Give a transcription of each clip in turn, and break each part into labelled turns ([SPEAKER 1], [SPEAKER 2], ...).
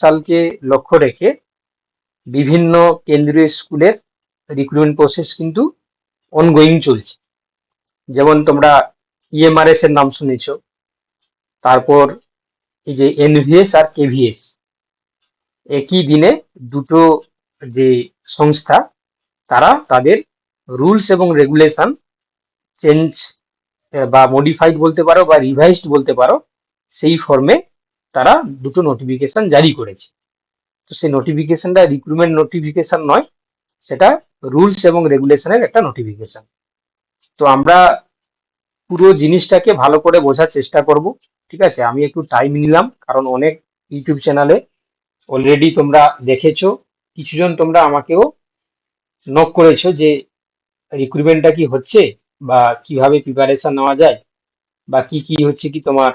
[SPEAKER 1] সালকে লক্ষ্য রেখে বিভিন্ন কেন্দ্রীয় স্কুলের রিক্রুটমেন্ট প্রসেস কিন্তু অনগোয়িং চলছে। যেমন তোমরা ইএমআরএস এর নাম শুনেছো, তারপর এই যে এনভিএস আর কেভিএস একই দিনে দুটো যে সংস্থা, তারা তাদের রুলস এবং রেগুলেশন চেঞ্জ বা মডিফাইড বলতে পারো বা রিভাইজড বলতে পারো, সেই ফর্মে তারা দুটো নোটিফিকেশন জারি করেছে। তো সেই নোটিফিকেশনটা রিক্রুটমেন্ট নোটিফিকেশন নয়, সেটা রুলস এবং রেগুলেশনের একটা নোটিফিকেশন তো আমরা পুরো জিনিসটাকে ভালো করে বোঝার চেষ্টা করব, ঠিক আছে? আমি একটু টাইম নিলাম, কারণ অনেক ইউটিউব চ্যানেলে অলরেডি তোমরা দেখেছ, কিছুজন তোমরা আমাকেও নক করেছ যে রিক্রুটমেন্টটা কি হচ্ছে বা কীভাবে প্রিপারেশন নেওয়া যায় বা কি কি হচ্ছে কি তোমার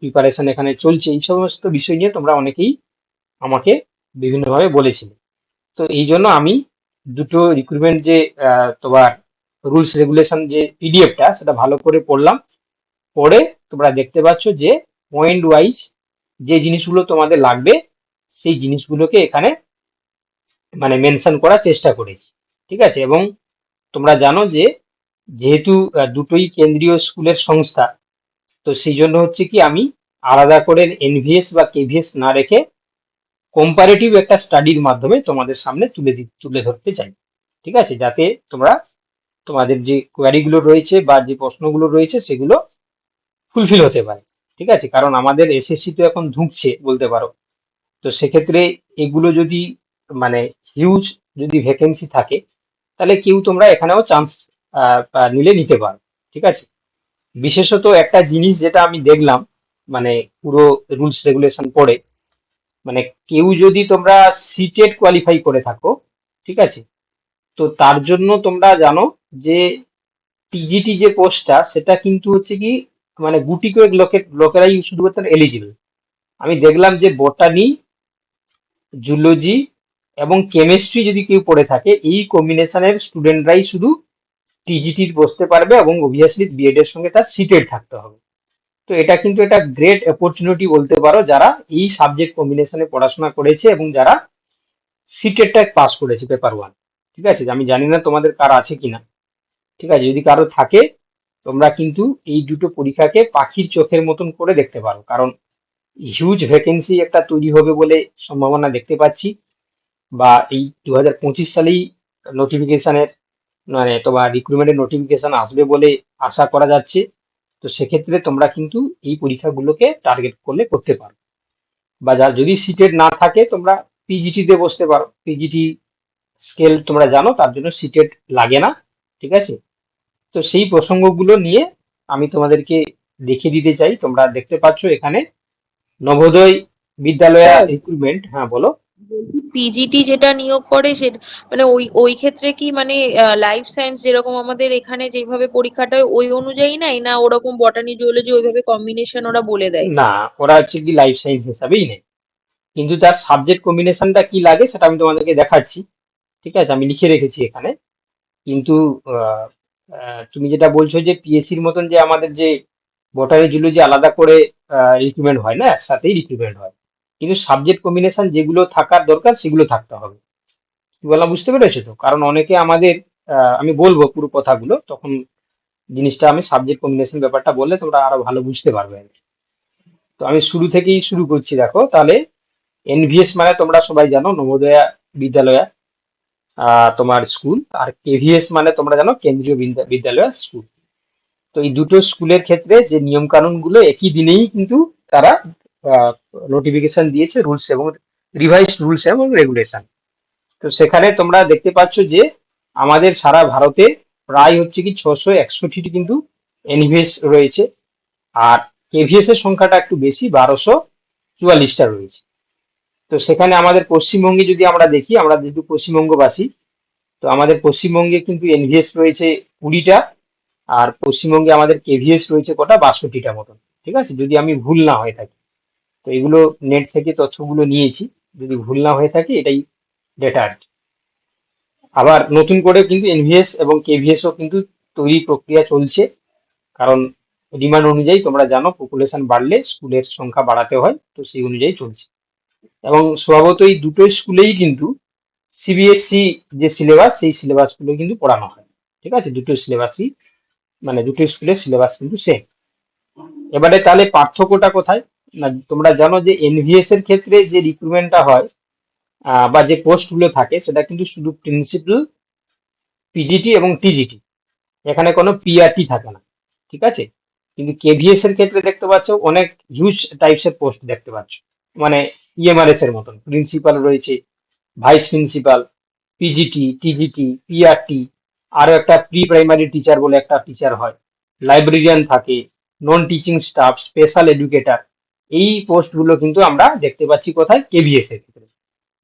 [SPEAKER 1] প্রিপারেশন এখানে চলছে। এই সমস্ত বিষয় নিয়ে তোমরা অনেকেই আমাকে বিভিন্নভাবে বলেছিলে। তো এই জন্য আমি দুটো রিক্রুটমেন্ট যে তোমার রুলস রেগুলেশন যে পিডিএফটা সেটা ভালো করে পড়লাম। পড়ে তোমরা দেখতে পাচ্ছ যে পয়েন্ট ওয়াইজ যে জিনিসগুলো তোমাদের লাগবে, সেই জিনিসগুলোকে এখানে মানে মেনশন করার চেষ্টা করেছি। ঠিক আছে? এবং তোমরা জানো যে, যেহেতু দুটোই কেন্দ্রীয় স্কুলের সংস্থা তো সেই জন্য হচ্ছে কি আমি আলাদা করে এনভিএস বা কেভিএস না রেখে কম্পারেটিভ একটা স্টাডির মাধ্যমে তোমাদের সামনে তুলে তুলে ধরতে চাই। ঠিক আছে? যাতে তোমরা তোমাদের যে কোয়ারিগুলো রয়েছে বা যে প্রশ্নগুলো রয়েছে সেগুলো ফুলফিল হতে পারে। ঠিক আছে? কারণ আমাদের এসএসসি তো এখন ঢুকছে বলতে পারো। তো সেক্ষেত্রে এগুলো যদি মানে হিউজ যদি ভ্যাকেন্সি থাকে, তাহলে কেউ তোমরা এখানেও চান্স নিলে নিতে পারো। ঠিক আছে? বিশেষত একটা জিনিস যেটা আমি দেখলাম মানে পুরো রুলস রেগুলেশন পড়ে মানে কেউ যদি তোমরা সিটেড কোয়ালিফাই করে থাকো, ঠিক আছে? তো তার জন্য তোমরা জানো যে টিজিটি যে পোস্টটা সেটা কিন্তু হচ্ছে কি মানে গুটি কয়েক লোকের লোকেরাই শুধুমাত্র এলিজিবল আমি দেখলাম যে বোটানি জুলজি এবং কেমিস্ট্রি যদি কেউ পড়ে থাকে, এই কম্বিনেশনের স্টুডেন্টরাই শুধু টিজিটির বসতে পারবে এবং অবভিয়াসলি বিএড এর সঙ্গে তার সিটেড থাকতে হবে। তো এটা কিন্তু এটা গ্রেট অপরচুনিটি বলতে পারো যারা এই সাবজেক্ট কম্বিনেশনে পড়াশোনা করেছে এবং যারা সিটেডটা পাস করেছে পেপার ওয়ান ঠিক আছে? আমি জানি না তোমাদের কার আছে কিনা। ঠিক আছে? যদি কারও থাকে, তোমরা কিন্তু এই দুটো পরীক্ষাকে পাখির চোখের মতন করে দেখতে পারো। কারণ হিউজ ভ্যাকেন্সি একটা তৈরি হবে বলে সম্ভাবনা দেখতে পাচ্ছি। বা এই দু হাজার পঁচিশ সালেই নোটিফিকেশনের মানে তোমার রিক্রুটমেন্টের নোটিফিকেশন আসবে বলে আশা করা যাচ্ছে। তো সেক্ষেত্রে তোমরা কিন্তু এই পরীক্ষাগুলোকে টার্গেট করলে করতে পারো। বা যা যদি সিটেড না থাকে তোমরা পিজিটিতে বসতে পারো। পিজিটি স্কেল তোমরা জানো তার জন্য সিটেড লাগে না ঠিক আছে? তো সেই প্রসঙ্গগুলো নিয়ে আমি তোমাদেরকে দেখিয়ে দিতে চাই। তোমরা দেখতে পাচ্ছ এখানে নবোদয় বিদ্যালয়া রিক্রুটমেন্ট হ্যাঁ বলো।
[SPEAKER 2] পিজিটি যেটা নিয়োগ করে সে মানে ওই ওই ক্ষেত্রে কি মানে লাইফ সায়েন্স যেরকম আমাদের এখানে যেভাবে পরীক্ষাটা হয়, ওই অনুযায়ী নাই? না ওরকম বটানি জুওলজি ওইভাবে কম্বিনেশন ওরা বলে দেয়?
[SPEAKER 1] না, ওরা হচ্ছে কি লাইফ সায়েন্স হিসাবেই নেই কিন্তু তার সাবজেক্ট কম্বিনেশনটা কি লাগে সেটা আমি তোমাদেরকে দেখাচ্ছি। ঠিক আছে? আমি লিখে রেখেছি এখানে। কিন্তু তুমি যেটা বলছো যে পিএসসির মতন যে আমাদের যে বটানি জুলজি আলাদা করে রিক্রুটমেন্ট হয় না, একসাথেই রিক্রুটমেন্ট হয়। কিন্তু সাবজেক্ট কম্বিনেশন যেগুলো থাকার দরকার, সেগুলো থাকতে হবে। বললাম বুঝতে পেরেছ তো? কারণ অনেকে আমাদের আমি বলব পুরো কথাগুলো, তখন জিনিসটা আমি সাবজেক্ট কম্বিনেশন ব্যাপারটা বললে তোমরা আরও ভালো বুঝতে পারবে। তো আমি শুরু থেকেই শুরু করছি, দেখো। তাহলে এনভিএস মানে তোমরা সবাই জানো নবোদয়া বিদ্যালয়া তোমার স্কুল। আর কেভিএস মানে তোমরা জানো, কেন্দ্রীয় বিদ্যা- বিদ্যালয় স্কুল। তো এই দুটো স্কুলের ক্ষেত্রে যে নিয়ম কানুনগুলো একই দিনেই কিন্তু তারা নোটিফিকেশন দিয়েছে রুলস এবং রিভাইজ রুলস এবং রেগুলেশন তো সেখানে তোমরা দেখতে পাচ্ছ যে আমাদের সারা ভারতে প্রায় হচ্ছে কি ছশো একষট্টিটি কিন্তু এনভিএস রয়েছে আর কেভিএস এর সংখ্যাটা একটু বেশি, বারোশো চুয়াল্লিশটা রয়েছে। তো সেখানে আমাদের পশ্চিমবঙ্গে যদি আমরা দেখি, আমরা যেহেতু পশ্চিমবঙ্গবাসী, তো আমাদের পশ্চিমবঙ্গে কিন্তু এনভিএস রয়েছে কুড়িটা আর পশ্চিমবঙ্গে আমাদের কেভিএস রয়েছে কটা? বাষট্টিটা মতন। ঠিক আছে? যদি আমি ভুল না হয়ে থাকি। তো এগুলো নেট থেকে তথ্যগুলো নিয়েছি। যদি ভুল না হয়ে থাকে, এটাই ডেটা আর কি। আবার নতুন করে কিন্তু এনভিএস এবং কেভিএসও কিন্তু তৈরি প্রক্রিয়া চলছে। কারণ ডিমান্ড অনুযায়ী তোমরা জানো পপুলেশন বাড়লে স্কুলের সংখ্যা বাড়াতে হয়, তো সেই অনুযায়ী চলছে। এবং স্বভাবত স্বভাবতই দুটো স্কুলেই কিন্তু সিবিএসসি যে সিলেবাস সেই সিলেবাসগুলো কিন্তু পড়ানো হয়। ঠিক আছে? দুটো সিলেবাসই মানে দুটো স্কুলের সিলেবাস কিন্তু সেম এবারে তাহলে পার্থক্যটা কোথায়? না, তোমরা জানো যে এনভিএস এর ক্ষেত্রে যে রিক্রুটমেন্টটা হয় বা যে পোস্টগুলো থাকে, সেটা কিন্তু শুধু প্রিন্সিপাল পিজিটি এবং টিজিটি এখানে কোনো পিআরটি থাকে না, ঠিক আছে? কিন্তু কেভিএস এর ক্ষেত্রে দেখতে পাচ্ছ, অনেক হিউজ টাইপসের পোস্ট দেখতে পাচ্ছ। মানে ইএমআরএস এর মতন প্রিন্সিপাল রয়েছে vice principal PGT TGT PRT আরও একটা প্রি প্রাইমারি টিচার বলে একটা টিচার হয়। লাইব্রেরিয়ান থাকে non teaching staff special educator এই পোস্টগুলো কিন্তু আমরা দেখতে পাচ্ছি কোথায়? কেভিএস এর ক্ষেত্রে।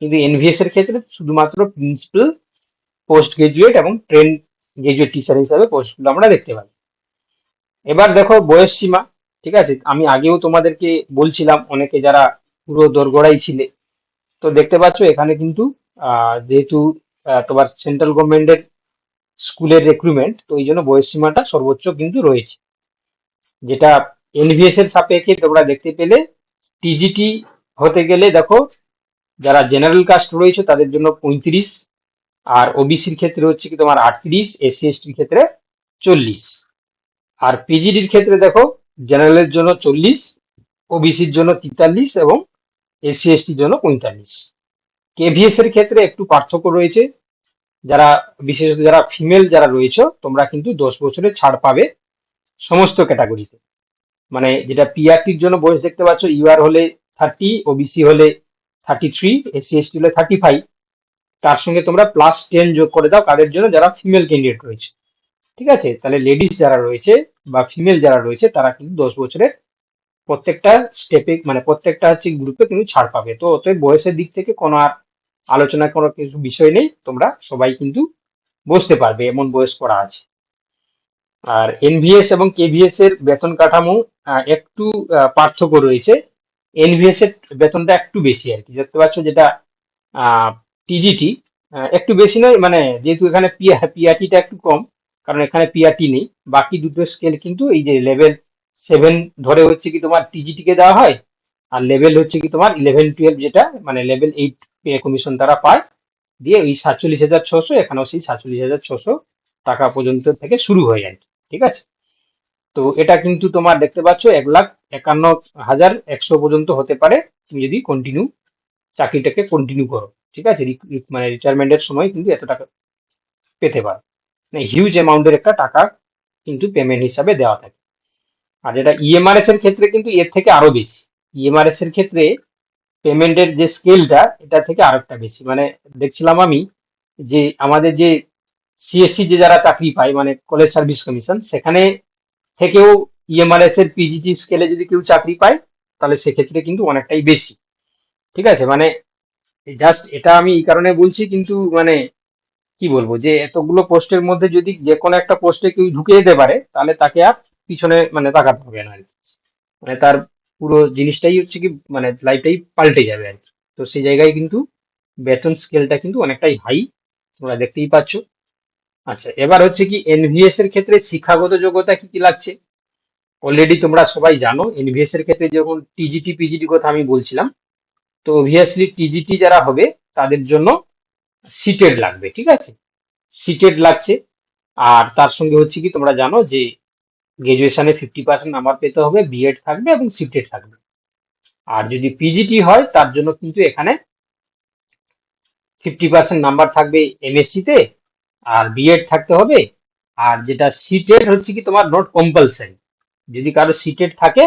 [SPEAKER 1] কিন্তু এনভিএস এর ক্ষেত্রে শুধুমাত্র প্রিন্সিপাল পোস্ট গ্রাজুয়েট এবং ট্রেন গ্রাজুয়েট টিচার হিসাবে পোস্টগুলো আমরা দেখতে পাই। এবার দেখো বয়স সীমা, ঠিক আছে? আমি আগেও তোমাদেরকে বলছিলাম, অনেকে যারা পুরো দোরগোড়াই ছিলে, তো দেখতে পাচ্ছ এখানে কিন্তু যেহেতু তোমার সেন্ট্রাল গভর্নমেন্টের স্কুলের রিক্রুটমেন্ট তো এই জন্য বয়স সীমাটা সর্বোচ্চ কিন্তু রয়েছে। যেটা এনভিএস এর সাপেক্ষে তোমরা দেখতে পেলে টিজিটি হতে গেলে দেখো, যারা জেনারেল কাস্ট রয়েছে তাদের জন্য পঁয়ত্রিশ, আর ওবিসির ক্ষেত্রে হচ্ছে কি তোমার আটত্রিশ এসসি এসটির ক্ষেত্রে চল্লিশ। আর পিজিডির ক্ষেত্রে দেখো জেনারেলের জন্য চল্লিশ ওবিসির জন্য তেতাল্লিশ এবং এসসি এসটির জন্য পঁয়তাল্লিশ। কেভিএস এর ক্ষেত্রে একটু পার্থক্য রয়েছে। যারা, বিশেষত যারা ফিমেল যারা রয়েছে, তোমরা কিন্তু দশ বছরের ছাড় পাবে সমস্ত ক্যাটাগরিতে মানে যেটা পিআরটির জন্য বয়স দেখতে পাচ্ছ ইউআর হলে থার্টি ওবিসি হলে থার্টি থ্রি এসসি এসটি হলে থার্টি ফাইভ তার সঙ্গে তোমরা প্লাস টেন যোগ করে দাও, কাদের জন্য? যারা ফিমেল ক্যান্ডিডেট রয়েছে। ঠিক আছে? তাহলে লেডিস যারা রয়েছে বা ফিমেল যারা রয়েছে, তারা কিন্তু দশ বছরের প্রত্যেকটা স্টেপে মানে প্রত্যেকটা হচ্ছে গ্রুপে কিন্তু ছাড় পাবে। তো অতএব বয়সের দিক থেকে কোনো আর আলোচনা করার কিছু বিষয় নেই। তোমরা সবাই কিন্তু বসতে পারবে, এমন বয়স করা আছে। আর এনভিএস এবং কেভিএস এর বেতন কাঠামো একটু পার্থক্য রয়েছে। এনভিএস এর বেতনটা একটু বেশি আর কি। দেখতে পাচ্ছ যেটা টিজিটি একটু বেশি নয় মানে যেহেতু এখানে পিআরটিটা একটু কম, কারণ এখানে পিআরটি নেই। বাকি দুটো স্কেল কিন্তু এই যে লেভেল সেভেন ধরে হচ্ছে কি তোমার টিজিটিকে দেওয়া হয়, আর লেভেল হচ্ছে কি তোমার ইলেভেন টুয়েলভ যেটা মানে লেভেল এইট পে কমিশন তারা পায়। দিয়ে ওই সাতচল্লিশ হাজার ছশো, এখানেও সেই সাতচল্লিশ হাজার ছশো টাকা পর্যন্ত থেকে শুরু হয়ে যায় ঠিক আছে? তো এটা কিন্তু তোমার দেখতে পাচ্ছ, এক লাখ একান্ন হাজার একশো পর্যন্ত হতে পারে। তুমি যদি কন্টিনিউ চাকরিটাকে কন্টিনিউ করো, ঠিক আছে? মানে রিটায়ারমেন্টের সময় কিন্তু এত টাকা পেতে পারো। মানে হিউজ অ্যামাউন্টের একটা টাকা কিন্তু পেমেন্ট হিসাবে দেওয়া থাকে। আর যেটা ইএমআরএস এর ক্ষেত্রে কিন্তু এর থেকে আরও বেশি। ইএমআরএস এর ক্ষেত্রে পেমেন্টের যে স্কেলটা এটা থেকে আরেকটা বেশি। মানে দেখছিলাম আমি যে আমাদের যে সিএসসি যে যারা চাকরি পায় মানে কলেজ সার্ভিস কমিশন সেখানে থেকেও ইএমআরএস এর পিজিটি স্কেলে যদি কেউ চাকরি পায়, তাহলে সেক্ষেত্রে কিন্তু অনেকটাই বেশি। ঠিক আছে? মানে জাস্ট এটা আমি এই কারণে বলছি, কিন্তু মানে কি বলব, যে এতগুলো পোস্টের মধ্যে যদি যে কোনো একটা পোস্টে কেউ ঢুকে যেতে পারে, তাহলে তাকে আর পিছনে মানে তাকাতে হবে না আর কি। মানে তার পুরো জিনিসটাই হচ্ছে কি মানে লাইফটাই পাল্টে যাবে আর কি। তো সেই জায়গায় কিন্তু বেতন স্কেলটা কিন্তু অনেকটাই হাই তোমরা দেখতেই পাচ্ছ। আচ্ছা এবার হচ্ছে কি এনভিএস এর ক্ষেত্রে শিক্ষাগত যোগ্যতা কি কি লাগছে? অলরেডি তোমরা সবাই জানো এনভিএস এর ক্ষেত্রে যখন টিজিটি পিজিটি কথা আমি বলছিলাম, তো অবভিয়াসলি টিজিটি যারা হবে, তাদের জন্য সিটেড লাগবে, ঠিক আছে? সিটেড লাগছে, আর তার সঙ্গে হচ্ছে কি তোমরা জানো যে গ্রাজুয়েশনে ফিফটি পার্সেন্ট নাম্বার পেতে হবে বিএড থাকবে এবং সিটেড থাকবে। আর যদি পিজিটি হয়, তার জন্য কিন্তু এখানে ফিফটি পার্সেন্ট নাম্বার থাকবে এমএসসি তে আর বিএড থাকতে হবে। আর যেটা সিটেড হচ্ছে কি তোমার নট কম্পালসারি যদি কারও সিটেড থাকে,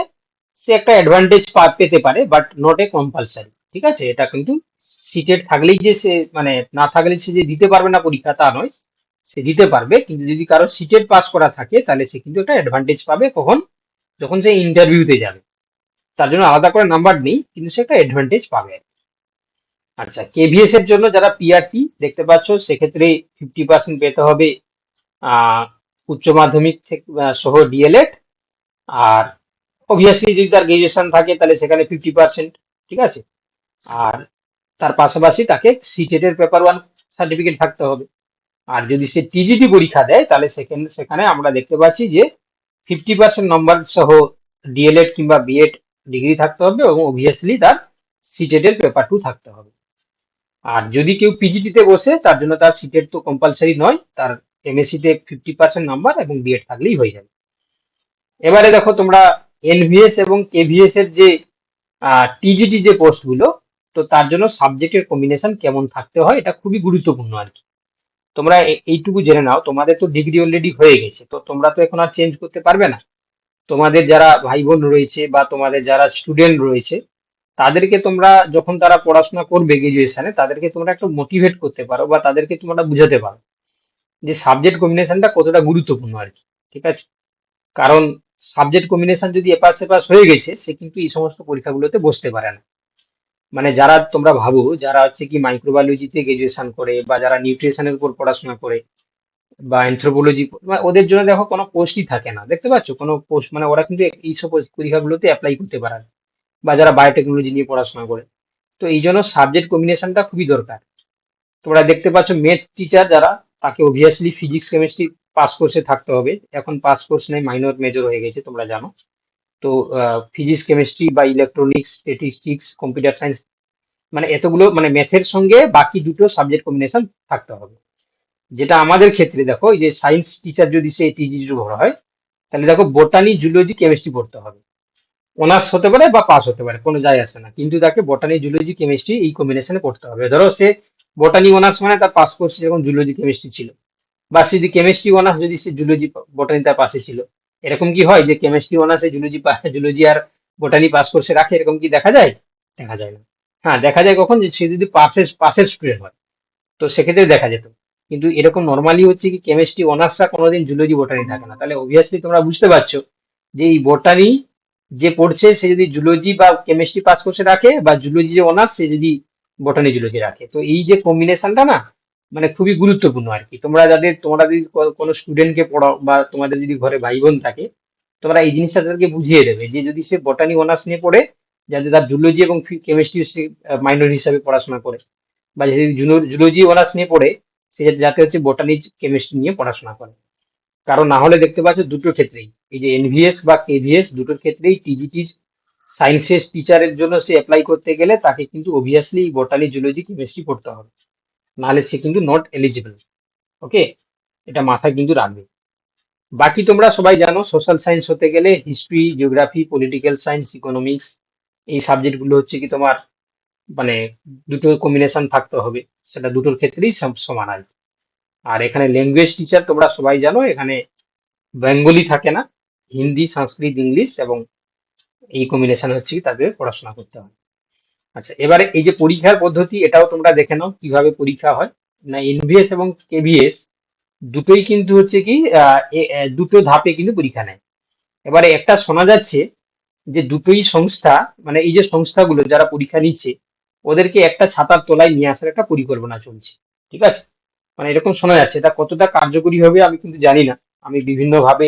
[SPEAKER 1] সে একটা অ্যাডভান্টেজ পেতে পারে বাট নট এ কম্পালসারি ঠিক আছে? এটা কিন্তু সিটেড থাকলেই যে সে মানে না থাকলে সে যে দিতে পারবে না পরীক্ষা, তা নয়। সে দিতে পারবে, কিন্তু যদি কারও সিটেড পাস করা থাকে, তাহলে সে কিন্তু একটা অ্যাডভান্টেজ পাবে কখন? যখন সে ইন্টারভিউতে যাবে। তার জন্য আলাদা করে নাম্বার নেই, কিন্তু সে একটা অ্যাডভান্টেজ পাবে। আচ্ছা কেভিএস এর জন্য যারা পিআরটি দেখতে পাচ্ছ, সেক্ষেত্রে ফিফটি পার্সেন্ট পেতে হবে উচ্চ মাধ্যমিক সহ ডিএলএড আর অবভিয়াসলি যদি তার গ্রাজুয়েশন থাকে, তাহলে সেখানে ফিফটি পার্সেন্ট ঠিক আছে? আর তার পাশাপাশি তাকে সিটেট এর পেপার ওয়ান সার্টিফিকেট থাকতে হবে। আর যদি সে টিজিটি পরীক্ষা দেয়, তাহলে সেখানে সেখানে আমরা দেখতে পাচ্ছি যে ফিফটি পার্সেন্ট নম্বর সহ ডিএলএড কিংবা বিএড ডিগ্রি থাকতে হবে এবং অবভিয়াসলি তার সিটেড এর পেপার টু থাকতে হবে। আর যদি কেউ পিজিটিতে বসে, তার জন্য তার সিটের তো কম্পালসারি নয়, তার এমএসসি তে ফিফটি পার্সেন্ট নাম্বার এবং বিএড থাকলেই হয়ে যাবে। এবারে দেখো তোমরা এনভিএস এবং কেভিএস এর যে টিজিটি যে পোস্টগুলো তো তার জন্য সাবজেক্টের কম্বিনেশন কেমন থাকতে হয়, এটা খুবই গুরুত্বপূর্ণ আর কি। তোমরা এইটুকু জেনে নাও, তোমাদের তো ডিগ্রি অলরেডি হয়ে গেছে, তো তোমরা তো এখন আর চেঞ্জ করতে পারবে না। তোমাদের যারা ভাই বোন রয়েছে বা তোমাদের যারা স্টুডেন্ট রয়েছে তাদেরকে তোমরা যখন তারা পড়াশোনা করবে গ্রাজুয়েশনে তাদেরকে তোমরা একটু মোটিভেট করতে পারো বা তাদেরকে তোমরা বুঝাতে পারো যে সাবজেক্ট কম্বিনেশনটা কতটা গুরুত্বপূর্ণ আর কি, ঠিক আছে? কারণ সাবজেক্ট কম্বিনেশন যদি এপাশ সেপাশ হয়ে গেছে, সে কিন্তু এই সমস্ত পরীক্ষাগুলোতে বসতে পারে না। মানে যারা তোমরা ভাবো, যারা হচ্ছে কি মাইক্রোবায়োলজিতে গ্রাজুয়েশন করে বা যারা নিউট্রিশনের উপর পড়াশোনা করে বা অ্যানথ্রোপোলজি ওদের জন্য দেখো কোনো পোস্টই থাকে না। দেখতে পাচ্ছ? কোনো পোস্ট মানে ওরা কিন্তু এই সব পরীক্ষাগুলোতে অ্যাপ্লাই করতে পারে না। বা যারা বায়োটেকনোলজি নিয়ে পড়াশোনা করে। তো এই জন্য সাবজেক্ট কম্বিনেশনটা খুবই দরকার। তোমরা দেখতে পাচ্ছ ম্যাথ টিচার যারা, তাকে অবভিয়াসলি ফিজিক্স কেমিস্ট্রি পাস কোর্সে থাকতে হবে। এখন পাস কোর্স নেই মাইনর মেজর হয়ে গেছে, তোমরা জানো। তো ফিজিক্স কেমিস্ট্রি বা ইলেকট্রনিক্স স্ট্যাটিস্টিক্স কম্পিউটার সায়েন্স মানে এতগুলো মানে ম্যাথের সঙ্গে বাকি দুটো সাবজেক্ট কম্বিনেশন থাকতে হবে। যেটা আমাদের ক্ষেত্রে দেখো, এই যে সায়েন্স টিচার যদি সে টিজিটির উপর হয়, তাহলে দেখো বোটানি জুলজি কেমিস্ট্রি পড়তে হবে। অনার্স হতে পারে বা পাস হতে পারে, কোনো যায় আসে না। কিন্তু তাকে বোটানি জুলজি কেমিস্ট্রি এই কম্বিনেশনে পড়তে হবে। ধরো সে বোটানি অনার্স মানে তার পাস কোর্স যেরকম জুলজি কেমিস্ট্রি ছিল। বা সে যদি কেমিস্ট্রি অনার্স যদি সে জুলজি বোটানি তার পাশে ছিল। এরকম কি হয় যে কেমিস্ট্রি অনার্সে জুলজি জুলজি আর বোটানি পাস কোর্সে রাখে, এরকম কি দেখা যায়? দেখা যায় না। হ্যাঁ দেখা যায় কখন যে সে যদি পাশের পাশের স্টুডেন্ট হয়। তো সেক্ষেত্রে দেখা যেত। কিন্তু এরকম নর্মালি হচ্ছে কি কেমিস্ট্রি অনার্সরা কোনোদিন জুলজি বোটানি থাকে না। তাহলে অবভিয়াসলি তোমরা বুঝতে পারছ যে এই বোটানি যে পড়ছে সে যদি জুলজি বা কেমিস্ট্রি পাস কোর্সে রাখে বা জুলজি যে অনার্স সে যদি বোটানি জুলজি রাখে। তো এই যে কম্বিনেশনটা না মানে খুবই গুরুত্বপূর্ণ আর কি। তোমরা যাদের, তোমরা যদি কোনো স্টুডেন্টকে পড়াও, বা তোমাদের যদি ঘরে ভাই বোন থাকে, তোমরা এই জিনিসটা তাদেরকে বুঝিয়ে দেবে যে যদি সে বটানি অনার্স নিয়ে পড়ে, যাতে তার জুলজি এবং কেমিস্ট্রি সে মাইনর হিসাবে পড়াশোনা করে, বা যদি জুলজি অনার্স নিয়ে পড়ে, সে যাতে হচ্ছে বোটানি কেমিস্ট্রি নিয়ে পড়াশোনা করে। কারণ না হলে দেখতে পাচ্ছ দুটো ক্ষেত্রেই। এই যে এনভিএস বা কেভিএস দুটোর ক্ষেত্রেই টিজিটির সায়েন্সের টিচারের জন্য সে অ্যাপ্লাই করতে গেলে তাকে কিন্তু অবভিয়াসলি বোটানি জুলজি কেমিস্ট্রি পড়তে হবে। নাহলে সে কিন্তু নট এলিজিবল ওকে এটা মাথায় কিন্তু রাখবে। বাকি তোমরা সবাই জানো সোশ্যাল সায়েন্স হতে গেলে history geography political science economics এই সাবজেক্টগুলো হচ্ছে কি তোমার মানে দুটো কম্বিনেশন থাকতে হবে। সেটা দুটোর ক্ষেত্রেই সমান আর কি। আর এখানে ল্যাঙ্গুয়েজ টিচার তোমরা সবাই জানো, এখানে বেঙ্গলি থাকে না, হিন্দি, সংস্কৃত, ইংলিশ এবং এই কম্বিনেশন হচ্ছে কি তাদের পড়াশোনা করতে হয়। আচ্ছা এবারে এই যে পরীক্ষার পদ্ধতি, এটাও তোমরা দেখে নাও কীভাবে পরীক্ষা হয়। না এনভিএস এবং কেভিএস দুটোই কিন্তু হচ্ছে কি দুটো ধাপে কিন্তু পরীক্ষা নেয়। এবারে একটা শোনা যাচ্ছে যে দুটোই সংস্থা মানে এই যে সংস্থাগুলো যারা পরীক্ষা নিচ্ছে, ওদেরকে একটা ছাতার তলায় নিয়ে আসার একটা পরিকল্পনা চলছে। ঠিক আছে? মানে এরকম শোনা যাচ্ছে। এটা কতটা কার্যকরী হবে আমি কিন্তু জানি না। আমি বিভিন্ন ভাবে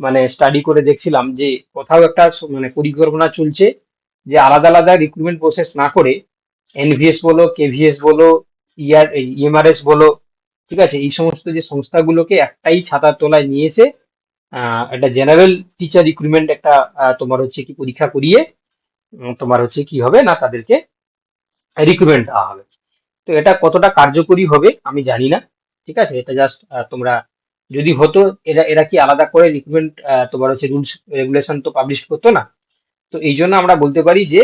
[SPEAKER 1] মানে স্টাডি করে দেখছিলাম যে কোথাও একটা মানে পরিকল্পনা চলছে যে আলাদা আলাদা রিক্রুটমেন্ট প্রসেস না করে এনভিএস বলো কেভিএস বলো ইয়ার ইএমআরএস বলো, ঠিক আছে? এই সমস্ত যে সংস্থাগুলোকে একটাই ছাতার তলায় নিয়ে এসে একটা জেনারেল টিচার রিক্রুটমেন্ট একটা তোমার হচ্ছে কি পরীক্ষা করিয়ে তোমার হচ্ছে কি হবে না তাদেরকে রিক্রুটমেন্ট দেওয়া হবে। তো এটা কতটা কার্যকরী হবে আমি জানি না, ঠিক আছে? এটা জাস্ট তোমরা যদি হতো, এরা এরা কি আলাদা করে রিক্রুটমেন্ট তোমার হচ্ছে রুলস রেগুলেশন তো পাবলিশ করতো না? তো এই জন্য আমরা বলতে পারি যে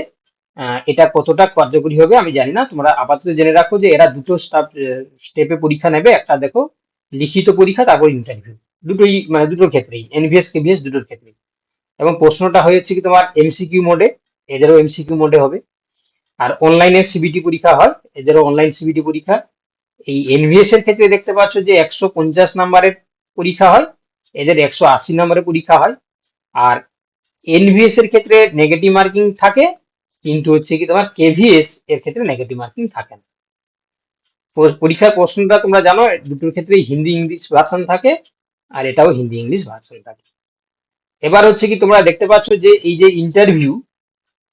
[SPEAKER 1] এটা কতটা কার্যকরী হবে আমি জানি না। তোমরা আপাতত জেনে রাখো যে এরা দুটো স্টাফ স্টেপে পরীক্ষা নেবে। একটা দেখো লিখিত পরীক্ষা, তারপর ইন্টারভিউ দুটোই মানে দুটোর ক্ষেত্রেই এনভিএস কেভিএস দুটোর ক্ষেত্রেই। এবং প্রশ্নটা হয়ে হয়েছে কি তোমার এমসিকিউ মোডে এদেরও এমসিকিউ মোডে হবে। আর অনলাইনে সিবিটি পরীক্ষা হয়। এদেরও অনলাইন সিবিটি পরীক্ষা, এই এনভিএস এর ক্ষেত্রে দেখতে পাচ্ছ যে একশো পঞ্চাশ নাম্বারের পরীক্ষা হয়, এদের একশো আশি নম্বরের পরীক্ষা হয়। আর এনভিএস এর ক্ষেত্রে নেগেটিভ মার্কিং থাকে, কিন্তু হচ্ছে কি তোমার কেভিএস এর ক্ষেত্রে নেগেটিভ মার্কিং থাকে না। পরীক্ষার প্রশ্নটা তোমরা জানো দুটোর ক্ষেত্রে হিন্দি, ইংলিশ ভার্সন থাকে, আর এটাও হিন্দি, ইংলিশ ভার্সন থাকে। এবার হচ্ছে কি তোমরা দেখতে পাচ্ছ যে এই যে ইন্টারভিউ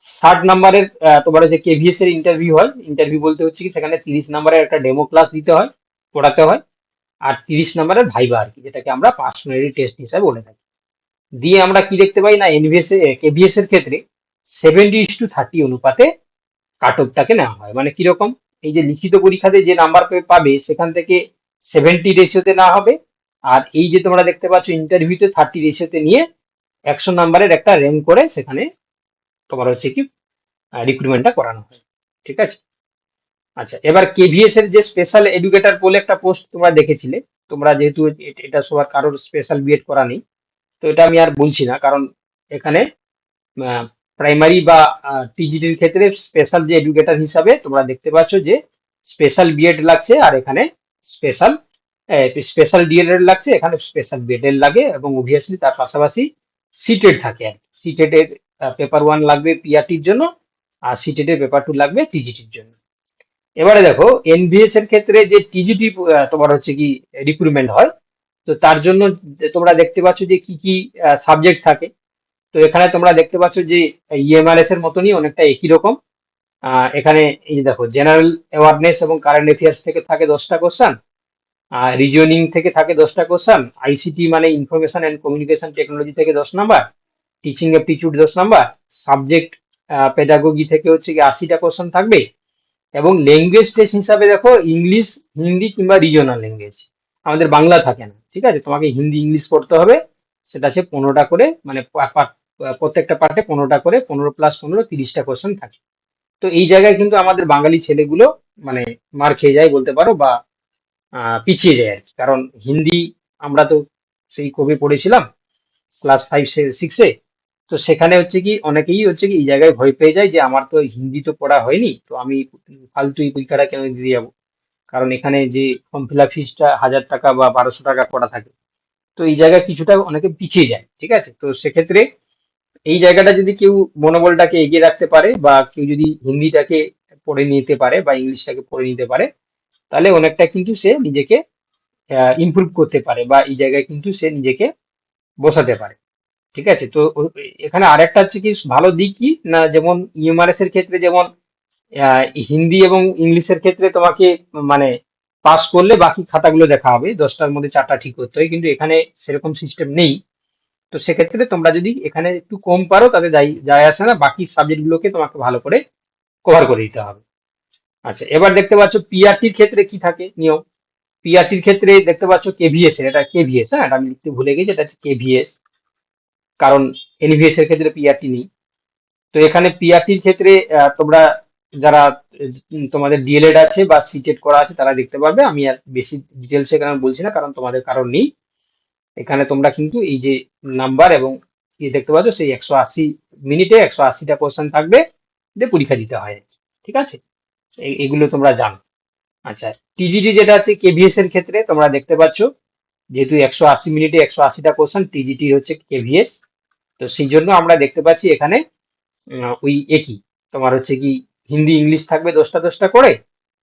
[SPEAKER 1] ষাট নাম্বারের তোমার হচ্ছে কেভিএস এর ইন্টারভিউ হয়। ইন্টারভিউ বলতে হচ্ছে কি, সেখানে তিরিশ নাম্বারের একটা ডেমো ক্লাস দিতে হয়, পড়াতে হয়। আর তিরিশ নাম্বারের ভাইবা আর কি, যেটাকে আমরা পার্সোনালি টেস্ট হিসাবে বলে থাকি। দিয়ে আমরা কি দেখতে পাই না এনভিএস কেভিএস এর ক্ষেত্রে সেভেন্টি ইস টু থার্টি অনুপাতে কাট অফটাকে নেওয়া হয়। মানে কীরকম এই যে লিখিত পরীক্ষাতে যে নাম্বার পাবে, সেখান থেকে সেভেন্টি রেশিওতে নেওয়া হবে। আর এই যে তোমরা দেখতে পাচ্ছ ইন্টারভিউতে থার্টি রেশিওতে নিয়ে একশো নাম্বারের একটা র্যাঙ্ক করে সেখানে তোমার হচ্ছে কি রিক্রুটমেন্টটা করানো হয়। ঠিক আছে? আচ্ছা এবার কেভিএস এর যে স্পেশাল এডুকেটর বলে একটা পোস্ট তোমরা দেখেছিলে, তোমরা যেহেতু এটা সবার কারোর স্পেশাল বিএড করা নেই, তো এটা আমি আর বলছি না, কারণ এখানে প্রাইমারি বা টিজিটির ক্ষেত্রে স্পেশাল যে এডুকেটর হিসাবে তোমরা দেখতে পাচ্ছ যে স্পেশাল বিএড লাগছে আর এখানে স্পেশাল স্পেশাল ডিএড লাগছে, এখানে স্পেশাল বিএড লাগে এবং অবভিয়াসলি তার পাশাপাশি সিটেড থাকে আর সিটেড এর পেপার ওয়ান লাগবে পিআরটির জন্য, আর সিটেড এর পেপার টু লাগবে টিজিটির জন্য। এবারে দেখো এনভিএস এর ক্ষেত্রে যে টিজিটি তোমার হচ্ছে কি রিক্রুটমেন্ট হয়, তো তার জন্য তোমরা দেখতে পাচ্ছ যে কি কি সাবজেক্ট থাকে। তো এখানে তোমরা দেখতে পাচ্ছ যে ইএমআরএস এর মতনই অনেকটা একই রকম। এখানে এই যে দেখো জেনারেল অ্যাওয়ারনেস এবং কারেন্ট অ্যাফেয়ার্স থেকে থাকে দশটা কোশ্চান রিজনিং থেকে থাকে দশটা কোশ্চান আইসিটি মানে ইনফরমেশন অ্যান্ড কমিউনিকেশন টেকনোলজি থেকে দশ নাম্বার টিচিং অ্যাপটিটিউড দশ নাম্বার সাবজেক্ট পেডাগোগি থেকে হচ্ছে কি আশিটা কোশ্চেন থাকবে এবং ল্যাঙ্গুয়েজ টেস্ট হিসাবে দেখো ইংলিশ হিন্দি কিংবা রিজনাল ল্যাঙ্গুয়েজ আমাদের বাংলা থাকে না, ঠিক আছে? তোমাকে হিন্দি ইংলিশ পড়তে হবে, সেটা আছে পনেরোটা করে মানে প্রত্যেকটা পার্টে পনেরোটা করে, পনেরো প্লাস পনেরো, তিরিশটা কোশ্চেন থাকে। তো এই জায়গায় কিন্তু আমাদের বাঙালি ছেলেগুলো মানে মার খেয়ে যায় বলতে পারো বা পিছিয়ে যায় আর কি কারণ হিন্দি আমরা তো সেই কবে পড়েছিলাম ক্লাস ফাইভ সিক্সে তো সেখানে হচ্ছে কি, অনেকেই হচ্ছে কি এই জায়গায় ভয় পেয়ে যায় যে আমার তো হিন্দি তো পড়া হয়নি, তো আমি ফালতু পরীক্ষাটা কেন দিতে যাব? কারণ এখানে যে ফর্ম ফিল ফিসটা হাজার টাকা বা বারোশো টাকা করা থাকে। তো এই জায়গায় কিছুটা অনেকে পিছিয়ে যায়, ঠিক আছে? তো সেক্ষেত্রে এই জায়গাটা যদি কেউ মনোবলটাকে এগিয়ে রাখতে পারে বা কেউ যদি হিন্দিটাকে পড়ে নিতে পারে বা ইংলিশটাকে পড়ে নিতে পারে, তাহলে অনেকটা কিন্তু সে নিজেকে ইমপ্রুভ করতে পারে বা এই জায়গায় কিন্তু সে নিজেকে বসাতে পারে। ঠিক আছে? তো এখানে আরেকটা হচ্ছে কি, ভালো দিক কি না, যেমন ইএমআরএস এর ক্ষেত্রে যেমন হিন্দি এবং ইংলিশের ক্ষেত্রে তোমাকে মানে পাস করলে বাকি খাতাগুলো দেখা হবে, দশটার মধ্যে চারটা ঠিক করতে হয় কিন্তু এখানে সেরকম সিস্টেম নেই। তো সেক্ষেত্রে তোমরা যদি এখানে একটু কম পারো, তাতে যাই, যায় আসে না, বাকি সাবজেক্টগুলোকে তোমাকে ভালো করে কভার করে দিতে হবে। আচ্ছা এবার দেখতে পাচ্ছ পিআরটির ক্ষেত্রে কি থাকে? নিয়ম। পিআরটির ক্ষেত্রে দেখতে পাচ্ছ কেভিএস এর, এটা কেভিএস হ্যাঁ এটা আমি লিখতে ভুলে গেছি, এটা হচ্ছে কেভিএস কারণ এনভিএস এর ক্ষেত্রে পিআরটি নেই। তো এখানে পিআরটির ক্ষেত্রে তোমরা যারা তোমাদের ডিএলএড আছে বা সিটেড করা আছে, তারা দেখতে পারবে। আমি আর বেশি ডিটেলস এখানে বলছি না, কারণ তোমাদের কারণ নেই। এখানে তোমরা কিন্তু এই যে নাম্বার এবং ইয়ে দেখতে পাচ্ছ, সেই একশো আশি মিনিটে একশো আশিটা কোশ্চেন থাকবে যে পরীক্ষা দিতে হয়। ঠিক আছে? এগুলো তোমরা জানো। আচ্ছা টিজিটি যেটা আছে কেভিএস এর ক্ষেত্রে তোমরা দেখতে পাচ্ছ, যেহেতু একশো আশি মিনিটে একশো আশিটা কোশ্চেন টিজিটি হচ্ছে কেভিএস তো সেই জন্য আমরা দেখতে পাচ্ছি এখানে ওই একই। তোমার হচ্ছে কি, হিন্দি, ইংলিশ থাকবে দশটা দশটা করে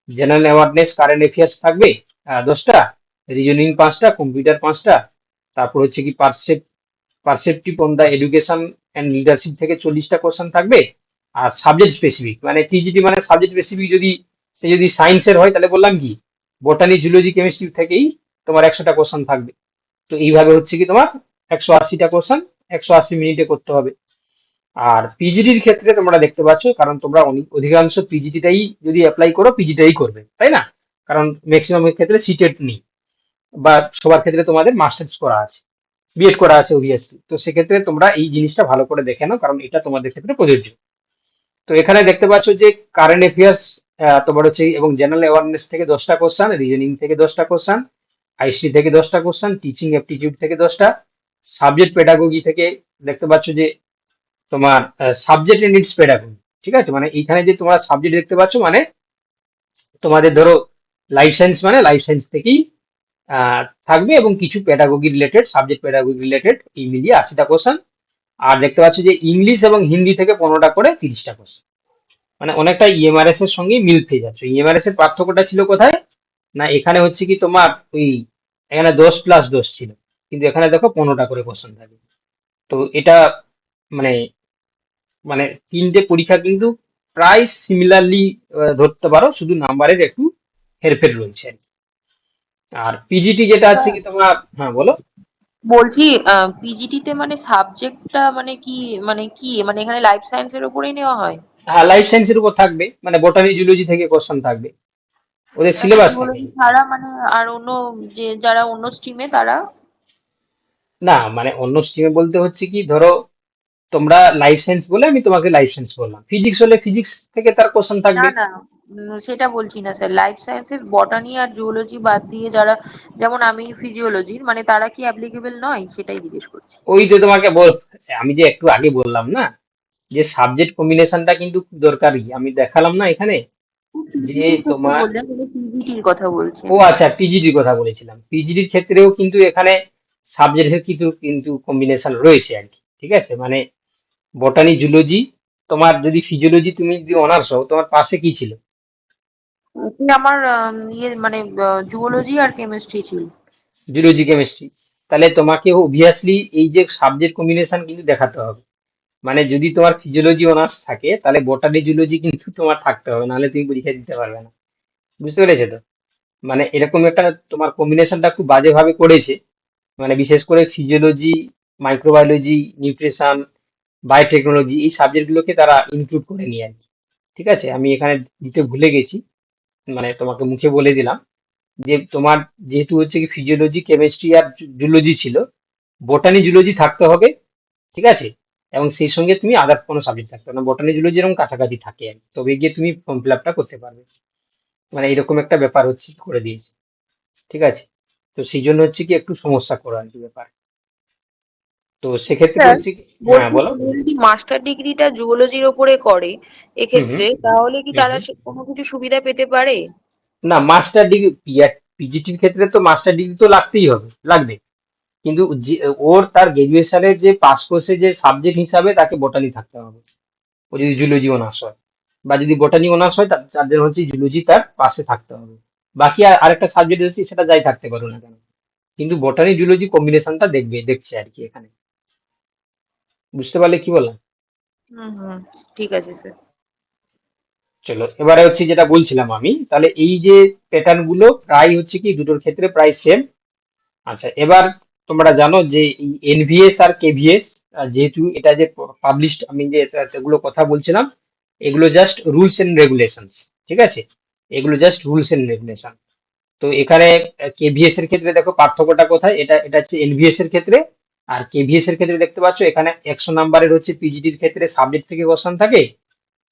[SPEAKER 1] জেনারেল অ্যাওয়ারনেস কারেন্ট অ্যাফেয়ার্স থাকবে দশটা রিজনিং পাঁচটা কম্পিউটার পাঁচটা, তারপর হচ্ছে কি পারসেপ perspective on the education and leadership থেকে চল্লিশটা কোশ্চেন থাকবে, আর সাবজেক্ট স্পেসিফিক মানে টিজিটি মানে সাবজেক্ট স্পেসিফিক যদি, সে যদি সায়েন্সের হয়, তাহলে বললাম কি বোটানি জুলজি কেমিস্ট্রি থেকেই তোমার একশোটা কোশ্চেন থাকবে। তো এইভাবে হচ্ছে কি তোমার একশো আশিটা কোশ্চেন একশো আশি মিনিটে করতে হবে। আর পিজিটির ক্ষেত্রে তোমরা দেখতে পাচ্ছ, কারণ তোমরা অধিকাংশ পিজিটিটাই যদি অ্যাপ্লাই করো পিজিটাই করবে, তাই না? কারণ ম্যাক্সিমাম ক্ষেত্রে সিটেড নেই। বা সবার ক্ষেত্রে তোমাদের মাস্টার্স করা আছে বিএড করা আছে অবভিয়াসলি তো সেক্ষেত্রে তোমরা এই জিনিসটা ভালো করে দেখে নাও, কারণ এটা তোমাদের ক্ষেত্রে প্রযোজ্য। তো এখানে দেখতে পাচ্ছ যে কারেন্ট অ্যাফেয়ার্স তোমার হচ্ছে এবং জেনারেল অ্যাওয়ারনেস থেকে দশটা কোশ্চান রিজনিং থেকে দশটা কোশ্চান আইসি থেকে দশটা কোশ্চান টিচিং অ্যাপটিটিউড থেকে দশটা। সাবজেক্ট পেডাগোগি থেকে দেখতে পাচ্ছ যে তোমার সাবজেক্ট এন্ড ইটস পেডাগোগি ঠিক আছে? মানে এইখানে যে তোমরা সাবজেক্ট দেখতে পাচ্ছ মানে তোমাদের ধরো লাইসেন্স মানে লাইসেন্স থেকেই থাকবে এবং কিছু pedagogy related subject pedagogy related এই মিলিয়ে আশিটা কোশ্চেন আর দেখতে পাচ্ছ যে ইংলিশ এবং হিন্দি থেকে পনেরোটা করে তিরিশটা কোশ্চেন মানে অনেকটা ইএমআরএস এর সঙ্গে মিল পেয়ে যাচ্ছে। ইএমআরএস এর পার্থক্যটা ছিল কোথায়? না, এখানে হচ্ছে কি তোমার ওই, এখানে দশ প্লাস দশ ছিল। কিন্তু এখানে দেখো পনেরোটা করে কোশ্চেন থাকে। তো এটা মানে মানে তিনটে পরীক্ষা কিন্তু প্রায় সিমিলারলি ধরতে পারো শুধু নাম্বারের একটু হেরফের রয়েছে আর আর পিজিটি যেটা আছে কি তোমার হ্যাঁ বলো।
[SPEAKER 2] বলছি পিজিটি তে মানে সাবজেক্টটা মানে কি মানে কি মানে এখানে লাইফ সায়েন্সের উপরেই নেওয়া হয়?
[SPEAKER 1] হ্যাঁ লাইফ সায়েন্সের উপর থাকবে মানে বটানি জুলজি থেকে কোশ্চেন থাকবে। ওদের সিলেবাস থাকে
[SPEAKER 2] ছাড়া মানে আর অন্য যে যারা অন্য স্ট্রিমে তারা
[SPEAKER 1] না মানে অন্য স্ট্রিমে বলতে হচ্ছে কি ধরো তোমরা লাইফ সায়েন্স বলে আমি তোমাকে লাইফ সায়েন্স বললাম। ফিজিক্স হলে ফিজিক্স থেকে তার কোশ্চেন
[SPEAKER 2] না
[SPEAKER 1] থাকবে।
[SPEAKER 2] না উম, সেটা বলছি না স্যার লাইফ সায়েন্সের বটানি আর জুওলজি বাদ দিয়ে যারা যেমন আমি ফিজিওলজির মানে তারা কি অ্যাপ্লিকেবল নয়? সেটাই জিজ্ঞেস করছি।
[SPEAKER 1] ওই যে তোমাকে বল আমি যে একটু আগে বললাম না যে সাবজেক্ট কম্বিনেশনটা কিন্তু দরকারি। আমি দেখালাম না এখানে যে তোমার
[SPEAKER 2] পিজিটির কথা বলছেন
[SPEAKER 1] ও আচ্ছা পিজিডির কথা বলেছিলাম। পিজিডির ক্ষেত্রেও কিন্তু এখানে সাবজেক্টের কিন্তু কিন্তু কম্বিনেশন রয়েছে আর কি ঠিক আছে? মানে বটানি জুলজি তোমার যদি ফিজিওলজি তুমি যদি অনার্স হও তোমার পাশে কি ছিল?
[SPEAKER 2] আমার ইয়ে মানে জুওলজি আর কেমিস্ট্রি ছিল।
[SPEAKER 1] জুলজি কেমিস্ট্রি তাহলে তোমাকে অবভিয়াসলি এই যে সাবজেক্ট কম্বিনেশন কিন্তু দেখাতে হবে। মানে যদি তোমার ফিজিওলজি অনার্স থাকে তাহলে বটানি জুলজি কিন্তু তোমার থাকতে হবে নাহলে তুমি পরীক্ষা দিতে পারবে না। বুঝতে পেরেছ তো? মানে এরকম একটা তোমার কম্বিনেশনটা খুব বাজেভাবে করেছে। মানে বিশেষ করে ফিজিওলজি মাইক্রোবায়োলজি নিউট্রিশন বায়োটেকনোলজি এই সাবজেক্টগুলোকে তারা ইনক্লুড করে নিয়ে আর কি। ঠিক আছে? আমি এখানে দিতে ভুলে গেছি। মানে তোমাকে মুখে বলে দিলাম যে তোমার যেহেতু হচ্ছে কি ফিজিওলজি কেমিস্ট্রি আর জুলজি ছিল বোটানি জুলজি থাকতে হবে, ঠিক আছে? এবং সেই সঙ্গে তুমি আদার কোনো সাবজেক্ট থাকতে হবে বোটানি জুলজি এরকম কাছাকাছি থাকে আর। তবে গিয়ে তুমি ফর্ম ফিল আপটা করতে পারবে। মানে এরকম একটা ব্যাপার হচ্ছে করে দিয়েছে। ঠিক আছে? তো সেই জন্য হচ্ছে কি একটু সমস্যা করে আর কি ব্যাপার। তো সেক্ষেত্রে হচ্ছে কি হ্যাঁ
[SPEAKER 2] বলছি
[SPEAKER 1] বলো।
[SPEAKER 2] কেউ যদি মাস্টার ডিগ্রিটা জুওলজির ওপরে করে
[SPEAKER 1] হুম হুম।
[SPEAKER 2] এক্ষেত্রে তাহলে কি
[SPEAKER 1] হুম
[SPEAKER 2] তারা
[SPEAKER 1] হুম।
[SPEAKER 2] সে- কোনো কিছু সুবিধা পেতে পারে?
[SPEAKER 1] না মাস্টার ডিগ্রি পিজিটির ক্ষেত্রে তো মাস্টার ডিগ্রি তো লাগতেই হবে লাগবে। কিন্তু যে ওর তার গ্রাজুয়েশনের যে পাস কোর্সে যে সাবজেক্ট হিসাবে তাকে বোটানি থাকতে হবে। ও যদি জুলজি অনার্স হয় বা যদি বোটানি অনার্স হয় তার জন্য হচ্ছে জুলজি তার পাশে থাকতে হবে। বাকি আর আরেকটা সাবজেক্ট হচ্ছে সেটা যাই থাকতে পারো না কেন? কিন্তু বোটানি জুলজি কম্বিনেশনটা দেখবে দেখছে আর কি এখানে। বুঝতে পারলে কি বললাম?
[SPEAKER 2] হুম ঠিক আছে স্যার
[SPEAKER 1] চলো এবারে হচ্ছে যেটা বলছিলাম আমি তাহলে এই যে প্যাটার্নগুলো প্রায় হচ্ছে কি দুটোর ক্ষেত্রে প্রায় সেম আচ্ছা এবার তোমরা জানো যে এই এনভিএস আর কেভিএস যেহেতু এটা যে পাবলিশড আমি যে এগুলো কথা বলছিলাম এগুলো জাস্ট রুলস এন্ড রেগুলেশনস ঠিক আছে? এগুলো জাস্ট রুলস এন্ড রেগুলেশন তো এখানে কেভিএস এর ক্ষেত্রে দেখো পার্থক্যটা কোথায়? এটা এটা হচ্ছে এনভিএস এর ক্ষেত্রে। আর কেভিএস এর ক্ষেত্রে দেখতে পাচ্ছ, এখানে একশো নাম্বারের হচ্ছে পিজিটির ক্ষেত্রে সাবজেক্ট থেকে কোশ্চেন থাকে।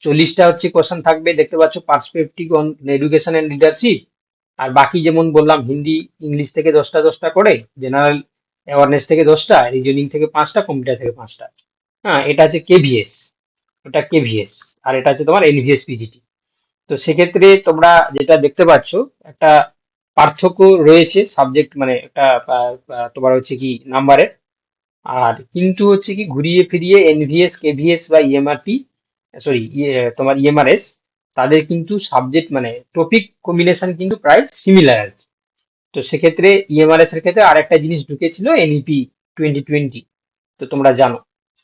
[SPEAKER 1] চল্লিশটা হচ্ছে কোশ্চেন থাকবে। দেখতে পাচ্ছ perspective on education and leadership আর বাকি যেমন বললাম, হিন্দি, ইংলিশ থেকে দশটা দশটা করে। জেনারেল অ্যাওয়ারনেস থেকে দশটা রিজনিং থেকে পাঁচটা কম্পিউটার থেকে পাঁচটা। হ্যাঁ এটা আছে কেভিএস এটা কেভিএস আর এটা আছে তোমার এনভিএস পিজিটি তো সেক্ষেত্রে তোমরা যেটা দেখতে পাচ্ছ, একটা পার্থক্য রয়েছে সাবজেক্ট মানে একটা তোমার হচ্ছে কি নাম্বারের আর কিন্তু হচ্ছে কি ঘুরিয়ে ফিরিয়ে এনভিএস কেভিএস বা ইএমআরটি সরি তোমার ইএমআরএস তাদের কিন্তু সাবজেক্ট মানে টপিক কম্বিনেশন কিন্তু প্রায় সিমিলার আর কি তো সেক্ষেত্রে ইএমআরএস এর ক্ষেত্রে আরেকটা জিনিস ঢুকেছিল এনইপি টোয়েন্টি টোয়েন্টি তো তোমরা জানো।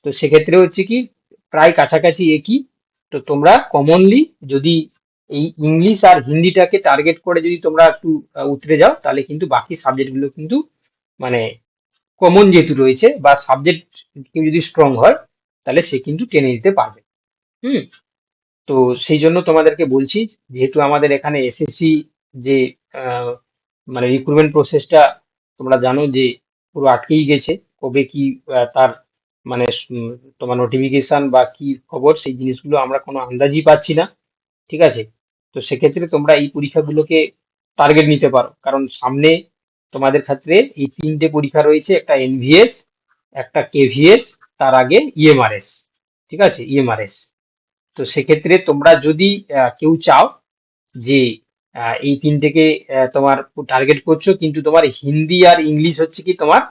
[SPEAKER 1] তো সেক্ষেত্রে হচ্ছে কি প্রায় কাছাকাছি একই, তো তোমরা কমনলি যদি এই ইংলিশ আর হিন্দিটাকে টার্গেট করে যদি তোমরা একটু উতরে যাও, তাহলে কিন্তু বাকি সাবজেক্টগুলো কিন্তু মানে কমন যেহেতু রয়েছে বা সাবজেক্ট কেউ যদি স্ট্রং হয়, তাহলে সে কিন্তু টেনে নিতে পারবে। হুম? তো সেই জন্য তোমাদেরকে বলছি, যেহেতু আমাদের এখানে এসএসসি যে মানে রিক্রুটমেন্ট প্রসেসটা তোমরা জানো যে পুরো আটকেই গেছে, কবে কি তার মানে তোমার নোটিফিকেশন বা কি খবর, সেই জিনিসগুলো আমরা কোনো আন্দাজই পাচ্ছি না। ঠিক আছে? তো সেক্ষেত্রে তোমরা এই পরীক্ষাগুলোকে টার্গেট নিতে পারো। কারণ সামনে তোমাদের ক্ষেত্রে এই তিনটে পরীক্ষা রয়েছে, একটা এনভিএস একটা কেভিএস তার আগে ইএমআরএস ঠিক আছে? ইএমআরএস তো সেক্ষেত্রে তোমরা যদি কেউ চাও যে এই তিনটেকে তোমার টার্গেট করছ, কিন্তু তোমার হিন্দি আর ইংলিশ হচ্ছে কি তোমার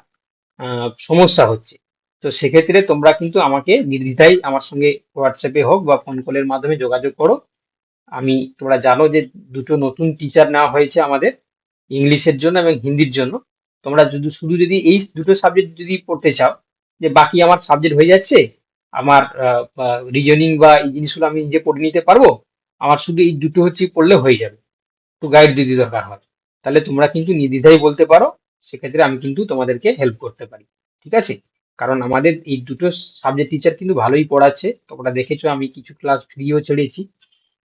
[SPEAKER 1] সমস্যা হচ্ছে। তো সেক্ষেত্রে তোমরা কিন্তু আমাকে নির্দ্বিধায় আমার সঙ্গে হোয়াটসঅ্যাপে হোক বা ফোন কলের মাধ্যমে যোগাযোগ করো। আমি, তোমরা জানো যে দুটো নতুন টিচার নেওয়া হয়েছে আমাদের, ইংলিশের জন্য এবং হিন্দির জন্য। তোমরা যদি শুধু যদি এই দুটো সাবজেক্ট যদি পড়তে চাও, যে বাকি আমার সাবজেক্ট হয়ে যাচ্ছে, আমার রিজনিং বা এই জিনিসগুলো আমি নিজে পড়ে নিতে পারব, আমার শুধু এই দুটো হচ্ছে পড়লে হয়ে যাবে। একটু গাইড যদি দরকার হয়, তাহলে তোমরা কিন্তু নির্দ্বিধায় বলতে পারো, সেক্ষেত্রে আমি কিন্তু তোমাদেরকে হেল্প করতে পারি, ঠিক আছে? কারণ আমাদের এই দুটো সাবজেক্ট টিচার কিন্তু ভালোই পড়াচ্ছে, তোমরা দেখেছ আমি কিছু ক্লাস ফ্রিও ছেড়েছি।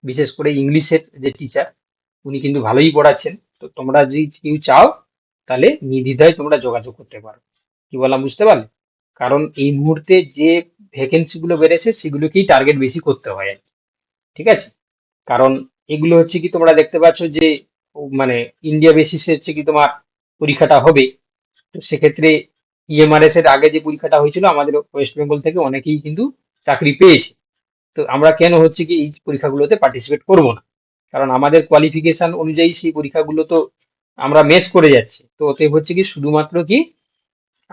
[SPEAKER 1] বিশেষ করে ইংলিশের যে টিচার উনি কিন্তু ভালোই পড়াচ্ছেন। তো তোমরা যদি কেউ চাও, তাহলে নির্দ্বিধায় তোমরা যোগাযোগ করতে পারো। কি বললাম, বুঝতে পারলে? কারণ এই মুহূর্তে যে ভ্যাকেন্সিগুলো বেড়েছে, সেগুলোকেই টার্গেট বেশি করতে হয় আর। ঠিক আছে? কারণ এগুলো হচ্ছে কি, তোমরা দেখতে পাচ্ছ যে মানে ইন্ডিয়া বেসিসে হচ্ছে কি, তোমার পরীক্ষাটা হবে। তো সেক্ষেত্রে ইএমআরএস এর আগে যে পরীক্ষাটা হয়েছিল, আমাদের ওয়েস্ট বেঙ্গল থেকে অনেকেই কিন্তু চাকরি পেয়েছে। তো আমরা কেন হচ্ছে কি এই পরীক্ষাগুলোতে পার্টিসিপেট করব না? কারণ আমাদের কোয়ালিফিকেশন অনুযায়ী সেই পরীক্ষাগুলো তো আমরা ম্যাচ করে যাচ্ছি। তো ওতে হচ্ছে কি শুধুমাত্র কি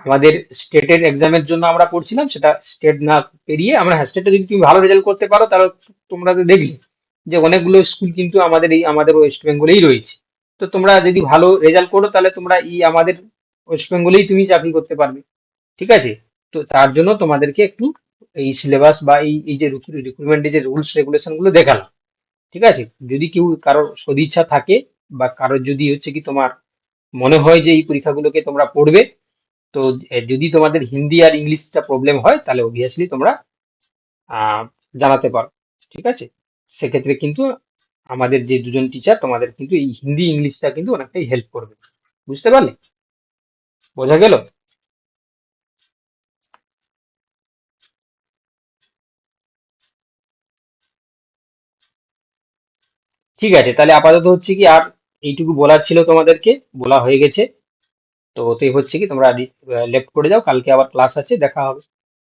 [SPEAKER 1] আমাদের স্টেটের এক্সামের জন্য আমরা পড়ছিলাম, সেটা স্টেট না পেরিয়ে আমরা হ্যাঁ স্টেটে যদি তুমি ভালো রেজাল্ট করতে পারো, তাহলে তোমরা তো দেখলে যে অনেকগুলো স্কুল কিন্তু আমাদের এই, আমাদের ওয়েস্ট বেঙ্গলেই রয়েছে। তো তোমরা যদি ভালো রেজাল্ট করো, তাহলে তোমরা এই আমাদের ওয়েস্ট বেঙ্গলেই তুমি চাকরি করতে পারবে। ঠিক আছে? তো তার জন্য তোমাদেরকে একটু এই সিলেবাস বা এই এই যে রিক্রুটমেন্টের যে রুলস রেগুলেশনগুলো দেখালাম, ঠিক আছে? যদি কেউ কারোর সদিচ্ছা থাকে বা কারোর যদি হচ্ছে কি তোমার মনে হয় যে এই পরীক্ষাগুলোকে তোমরা পড়বে, তো যদি তোমাদের হিন্দি আর ইংলিশটা প্রবলেম হয়, তাহলে অবভিয়াসলি তোমরা জানাতে পারো, ঠিক আছে? সেক্ষেত্রে কিন্তু আমাদের যে দুজন টিচার তোমাদের কিন্তু এই হিন্দি ইংলিশটা কিন্তু অনেকটাই হেল্প করবে, বুঝতে পারলে? বোঝা গেল? ঠিক আছে, তাহলে আপাতত হচ্ছে কি আর এইটুকু বলার ছিল তোমাদেরকে, বলা হয়ে গেছে। তো ওতেই হচ্ছে কি, তোমরা লেফট করে যাও, কালকে আবার ক্লাস আছে, দেখা হবে।